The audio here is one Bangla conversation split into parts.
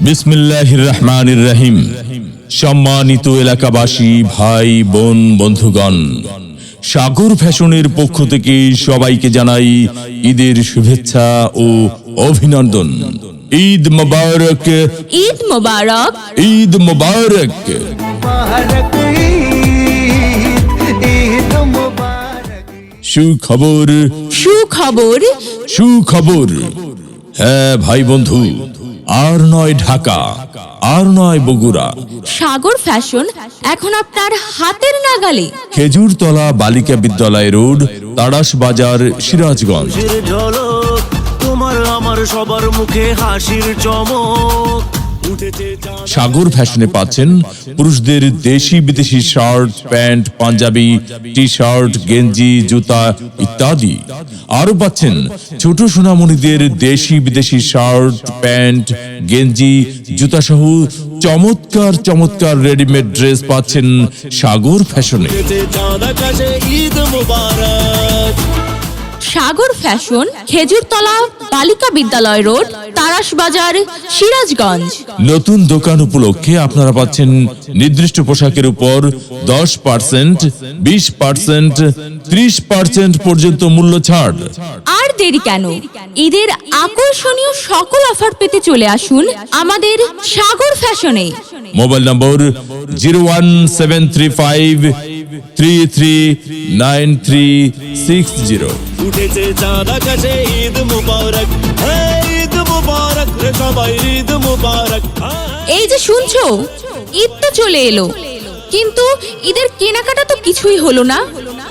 বিসমিল্লাহির রহমানির রহিম সম্মানিত এলাকাবাসী ভাই বোন বন্ধুগণ সাগর ফ্যাশনের পক্ষ থেকে সবাইকে জানাই ঈদের শুভেচ্ছা ও অভিনন্দন। ঈদ মোবারক। ঈদ মোবারক। ঈদ মোবারক। সুখবর। সুখবর। সুখবর। হ্যাঁ ভাই বন্ধু। আর নয় ঢাকা আর নয় বগুড়া। সাগর ফ্যাশন এখন আপনার হাতের নাগালে। খেজুরতলা বালিকা বিদ্যালয় রোড তাড়াশ বাজার সিরাজগঞ্জ। তোমার আমার সবার মুখে হাসির চমক। সাগর ফ্যাশনে পাচ্ছেন পুরুষদের দেশি বিদেশি shirt, pant, panjabi T shirt গেঞ্জি, জুতা ইত্যাদি। আরও পাচ্ছেন ছোট সোনামণিদের দেশি বিদেশি শার্ট, প্যান্ট, গেঞ্জি জুতা সহ চমৎকার চমৎকার রেডিমেড ড্রেস পাচ্ছেন সাগর ফ্যাশনে। সাগর ফ্যাশন খেজুরতলা বালিকা বিদ্যালয় রোড তারাস বাজার সিরাজগঞ্জ। নতুন দোকান উপলক্ষে আপনারা পাচ্ছেন নির্দিষ্ট পোশাকের উপর দশ পার্সেন্ট বিশ পার্সেন্ট ত্রিশ পার্সেন্ট পর্যন্ত মূল্য ছাড়। আর দেরি কেন? ঈদের আকর্ষণীয় সকল অফার পেতে চলে আসুন আমাদের সাগর ফ্যাশনে। Mobile number zero one seven three five উঠেছে ঈদ মুবারক হ্যাঁ, ঈদ মুবারক সবাই ঈদ মুবারক হ্যাঁ। এই যে শুনছো ঈদ তো চলে এলো কিন্তু ঈদের কেনাকাটা তো কিছুই হলো না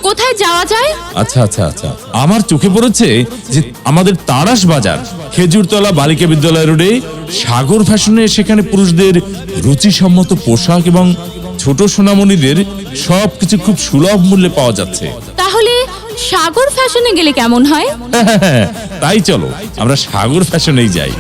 কোথায় যাওয়া যায় আচ্ছা আচ্ছা আচ্ছা আমার চোখে পড়েছে যে আমাদের তারাস বাজার খেজুরতলা বালিকা বিদ্যালয় রোডে সাগর ফ্যাশনে সেখানে পুরুষদের রুচিসম্মত পোশাক এবং ছোট সোনামণিদের সবকিছু খুব সুলভ মূল্যে পাওয়া যাচ্ছে। তাহলে সাগর ফ্যাশনে গেলে কেমন হয়? তাই চলো আমরা সাগর ফ্যাশনেই যাই।